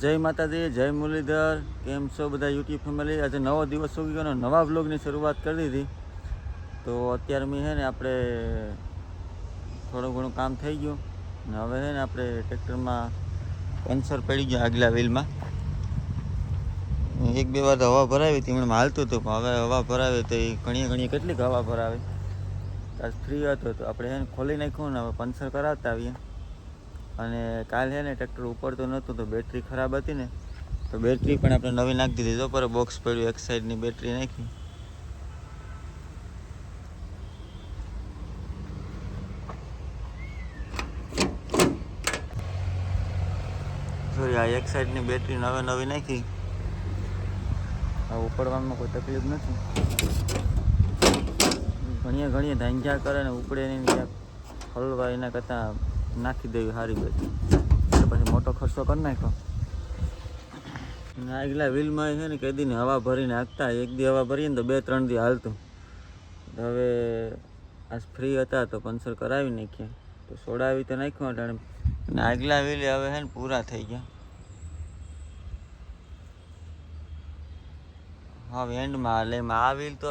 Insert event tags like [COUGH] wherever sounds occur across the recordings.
જય માતાજી, જય મુરલીધર, કેમ છો બધા યુટ્યુબ ફેમિલી આજે નવો દિવસ ઉગી ગયો નવા બ્લોગની શરૂઆત કરી દીધી. તો અત્યારે મેં છે ને આપણે થોડું ઘણું કામ થઈ ગયું ને હવે છે ને આપણે ટ્રેક્ટરમાં પંચર પડી ગયું આગલા વ્હીલમાં એક બે વાર હવા ભરાવી હતી એમણે હાલતું હતું, પણ હવે હવા ભરાવે તો એ ઘણી ઘણી કેટલીક હવા ભરાવે. આજ ફ્રી હતો તો આપણે છે ને ખોલી નાખ્યું ને હવે પંચર કરાવતા આવીએ. અને કાલે છે ને ટ્રેક્ટર ઉપડતું નહોતું, તો બેટરી ખરાબ હતી ને, તો બેટરી પણ આપણે નવી નાખી દીધી. જો પર બોક્સ પડ્યું, એક સાઈડની બેટરી નાખી. સોરી આ એક સાઈડની બેટરી નવે નવી નાખી. આ ઉપડવામાં કોઈ તકલીફ નથી. ઘણીએ ઘણીએ ધાંજા કરે ને ઉપડે નહીં, ક્યાંક હલવા એના કરતાં નાખી દેવી સારી બધી પછી મોટો ખર્ચો કરી નાખ્યો. અને આગલા વ્હીલમાં છે ને કઈ દી હવા ભરીને હાંકતા એક દી હવા ભરીએ ને તો બે ત્રણ દી હાલતું. હવે આજ ફ્રી હતા તો પંચર કરાવી નાખ્યા. તો સોડાવી તો નાખ્યો અટાણે અને આગલા વ્હીલ હવે છે ને પૂરા થઈ ગયા. હાવ એન્ડમાં હાલે. એમાં આ વ્હીલ તો,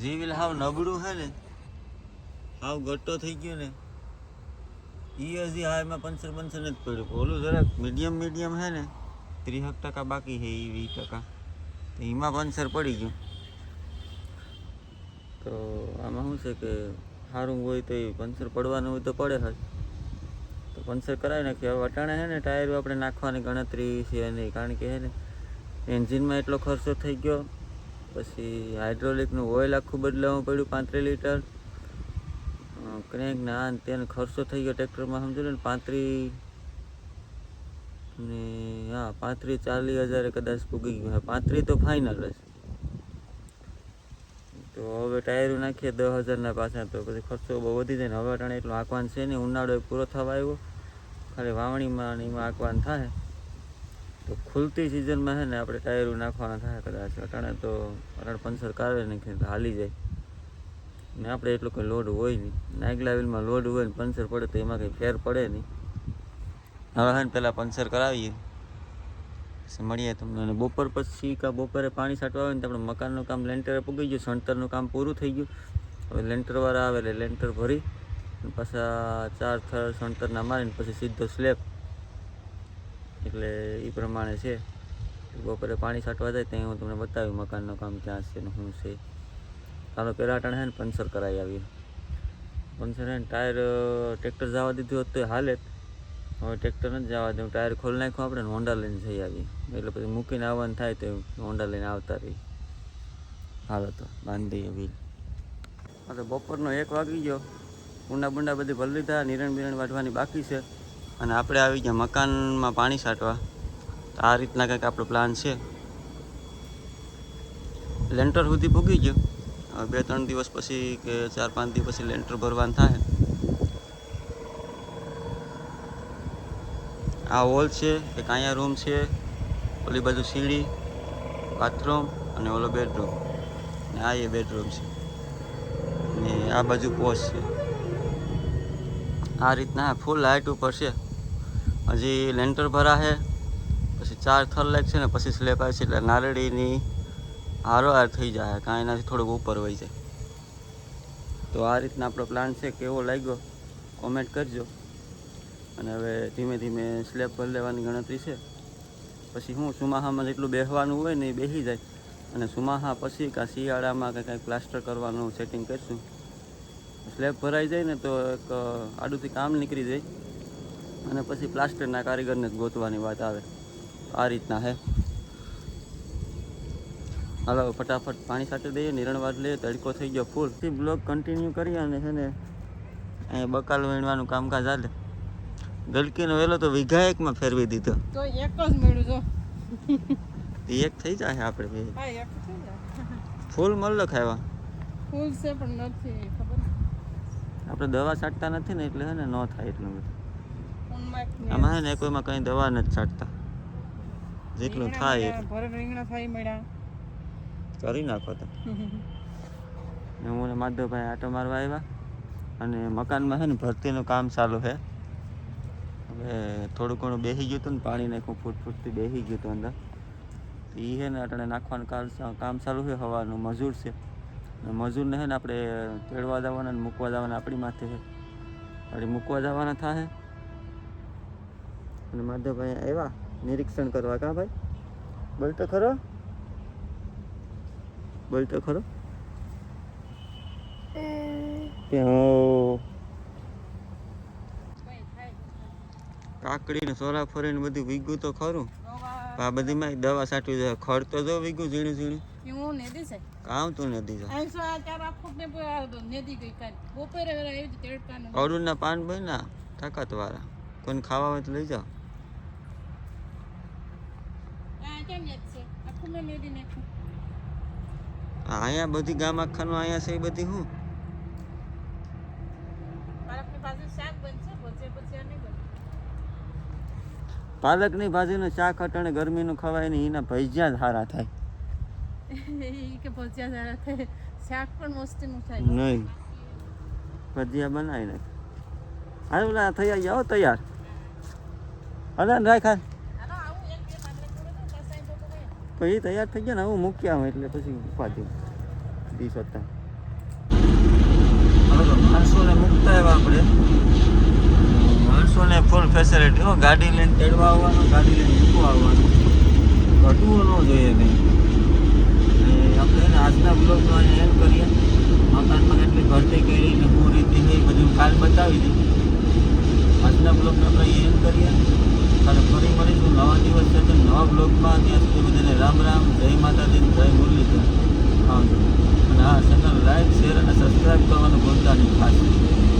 જી વ્હીલ હાવ નબળું છે ને, હાવ ગટ્ટો થઈ ગયો ને. ઈ હજી હા એમાં પંચર પંચર નથી પડ્યું. ઓલું જરાક મીડિયમ મીડિયમ છે ને, ત્રીસક ટકા બાકી છે એ વીસ ટકા. તો એમાં પંચર પડી ગયું. તો આમાં શું છે કે સારું હોય તો એ પંચર પડવાનું હોય તો પડે જ તો પંચર કરાવી નાખ્યું. હવે અટાણે છે ને ટાયર આપણે નાખવાની ગણતરી છે નહીં કારણ કે છે ને એન્જિનમાં એટલો ખર્ચો થઈ ગયો. પછી હાઇડ્રોલિકનું ઓઇલ આખું બદલાવવું પડ્યું, પાંત્રીસ લીટર. ક્રેન્ક ના તેને ખર્ચો થઈ ગયો ટ્રેક્ટરમાં, સમજો ને પાંત્રીસ ને, હા પાંત્રીસ ચાલીસ હજાર કદાચ પૂગી ગયું. પાંત્રીસ તો ફાઇનલ હશે તો હવે ટાયરો નાખીએ દસ હજારના પાછા તો પછી ખર્ચો બહુ વધી જાય ને હવે અટાણે એટલું આંકવાન છે ને ઉનાળો પૂરો થવા આવ્યો. ખાલી વાવણીમાં ને એમાં આંકવાન થાય. તો ખુલતી સિઝનમાં છે ને આપણે ટાયરો નાખવાના થાય કદાચ. અટાણે તો અટાણે પંચર કાઢે નાખીએ હાલી જાય. ને આપણે એટલો કંઈ લોડ હોય નહીં. નાગલા વ્હીલમાં લોડ હોય ને પંચર પડે તો એમાં કંઈ ફેર પડે નહીં. હવે હા પહેલાં પંચર કરાવીએ. પછી મળીએ તમને. અને બપોર પછી કાં બપોરે પાણી છાંટવા આવે ને તો આપણે મકાનનું કામ લેન્ટરે પૂગી ગયું, સણતરનું કામ પૂરું થઈ ગયું. હવે લેન્ટરવાળા આવે એટલે લેન્ટર ભરી પાછા ચાર થર સણતરના મારીને પછી સીધો સ્લેબ. એટલે એ પ્રમાણે છે. બપોરે પાણી છાંટવા જાય ત્યાં હું તમને બતાવ્યું મકાનનું કામ ક્યાં છે ને શું છે. ચાલો પહેલાં ટાણે ને પંચર કરાવી આવીએ પંચર ને ટાયર ટ્રેક્ટર જવા દીધું હોત તો હાલે. હવે ટ્રેક્ટર નથી જવા દઉં ટાયર ખોલી નાખ્યું આપણે હોન્ડા લઈને જઈ આવીએ એટલે પછી મૂકીને આવવાનું થાય તો હોન્ડા લઈને આવતા રહી હાલો તો, બાંધી દઈએ હા તો બપોરનો એક વાગી ગયો. ઊંડા બુંડા બધી ભરી લીધા, નિરણ બિરણ વાઢવાની બાકી છે. અને આપણે આવી ગયા મકાનમાં પાણી છાંટવા. તો આ રીતના કંઈક આપણો પ્લાન છે. લેન્ટર સુધી પૂગી ગયો. બે ત્રણ દિવસ પછી કે ચાર પાંચ દિવસ પછી લેન્ટર ભરવાનું થાય. આ હોલ છે, એક અહીંયા રૂમ છે, ઓલી બાજુ સીડી બાથરૂમ અને ઓલો બેડરૂમ ને આ એ બેડરૂમ છે. ને આ બાજુ પોસ છે. આ રીતના ફૂલ લાઇટ ઉપર છે. હજી લેન્ટર ભરા છે પછી ચાર થર લાગશે ને, પછી સ્લેબ આવે છે. એટલે નારળીની હારોહાર થઈ જાય, કાંઈ એનાથી થોડુંક ઉપર વહી જાય. તો આ રીતના આપણો પ્લાન છે, કેવો લાગ્યો? કોમેન્ટ કરજો. અને હવે ધીમે ધીમે સ્લેબ ભરી લેવાની ગણતરી છે. પછી હું સુમાહામાં જેટલું બેસવાનું હોય ને એ બેસી જાય. અને સુમાહા પછી કાં શિયાળામાં કે કાંઈ પ્લાસ્ટર કરવાનું સેટિંગ કરીશું. સ્લેબ ભરાઈ જાય ને તો એક આડુથી કામ નીકળી જાય. અને પછી પ્લાસ્ટરના કારીગરને જ ગોતવાની વાત આવે. આ રીતના હે. હાલો ફટાફટ પાણી સાટી દઈએ નિરણ વાટ લઈએ તડકો થઈ ગયો ફૂલ બ્લોગ કન્ટિન્યુ કરી અને છે ને અહીંયા બકાલ વીણવાનું કામકાજ હાલે. ગલકીનો વેલો તો વીઘા એકમાં ફેરવી દીધો. તો એક જ મેળું જો. એક થઈ જાય આપણે બે. હા ફૂલ મળલો ખાવા ફૂલ છે પણ નથી ખબર આપણે દવા છાંટતા નથી ને એટલે છે ને ન થાય એટલું બધું. આમાં છે ને કોઈમાં કંઈ દવા નથી છાંટતા. જેટલું થાય એટલું. ભરે રીંગણા થાય મળ્યા. કરી નાખો તો. ને હું માધવભાઈ આટો મારવા આવ્યા અને મકાનમાં છે ને ભરતીનું કામ ચાલુ છે હવે થોડું ઘણું બેસી ગયું હતું ને, પાણી નાખ્યું ફૂટ ફૂટથી બેસી ગયું હતું અંદર. એ છે ને અટાણે નાખવાનું કામ કામ ચાલુ છે હવાનું, મજૂર છે. ને મજૂરને છે ને આપણે તેડવા જવાના ને મૂકવા જવાના આપણી માથે છે વળી મૂકવા જવાના થાય અને માધવભાઈ આવ્યા નિરીક્ષણ કરવા કા ભાઈ? બોલ ખરો? બોલ તો ખરો કાકડી ને સોરા ફરી ને બધું વીગું તો ખરું. આ બધી માં દવા સાટવી દે ખડ તો જો વીગું ઝીણું ઝીણું. કામ તું ને નેદી તેડકાનું. અરુણના પાન ભાઈ ના તાકાત વાળા કોઈને ખાવા હોય તો લઈ જાઓ. કેમ છે? આખું મેં નેદી નાખ્યું. અહીંયા બધી ગામ આખાનું અહીંયા છે એ બધી હું પાલકની ભાજીનું શાક અટાણે ગરમીનું ખવાય ને એના ભજીયા જ સારા થાય. [LAUGHS] કે ભજીયા જરા થાય. શાક પણ મસ્તીનું થાય. નહીં. ભજીયા બનાવી નાખ હાલ ઓલા થઈ જાઓ તૈયાર. હાલ રાખ હાલ. પછી તૈયાર થઈ ગયા ને હું મૂક્યા હું એટલે પછી ઉપાધી. દી સત્તા માણસોને મૂકતા એવા આપણે. માણસોને ફૂલ ફેસિલિટી હો, ગાડી લઈને તેડવા આવવાનું, ગાડી લઈને મૂકવા આવવાનું. ઘટવું ન જોઈએ કંઈ. આપણે એને આજના બ્લોગનો અહીં એન્ડ કરીએ મકાનમાં કેટલી ભરતી કરી ને હું રીતિ છે એ બધું કાલ બતાવી દીધું આજના બ્લોગને આપણે એન્ડ કરીએ અને ફરી મળીશું, નવા દિવસ સાથે, નવા બ્લોગમાં ત્યાં સુધી બધાને રામ રામ, જય માતાજી જય મુરલીધર. આવજો અને હા ચેનલ લાઈક શેર અને સબસ્ક્રાઈબ કરવાનું ભૂલતા નહીં ખાસ.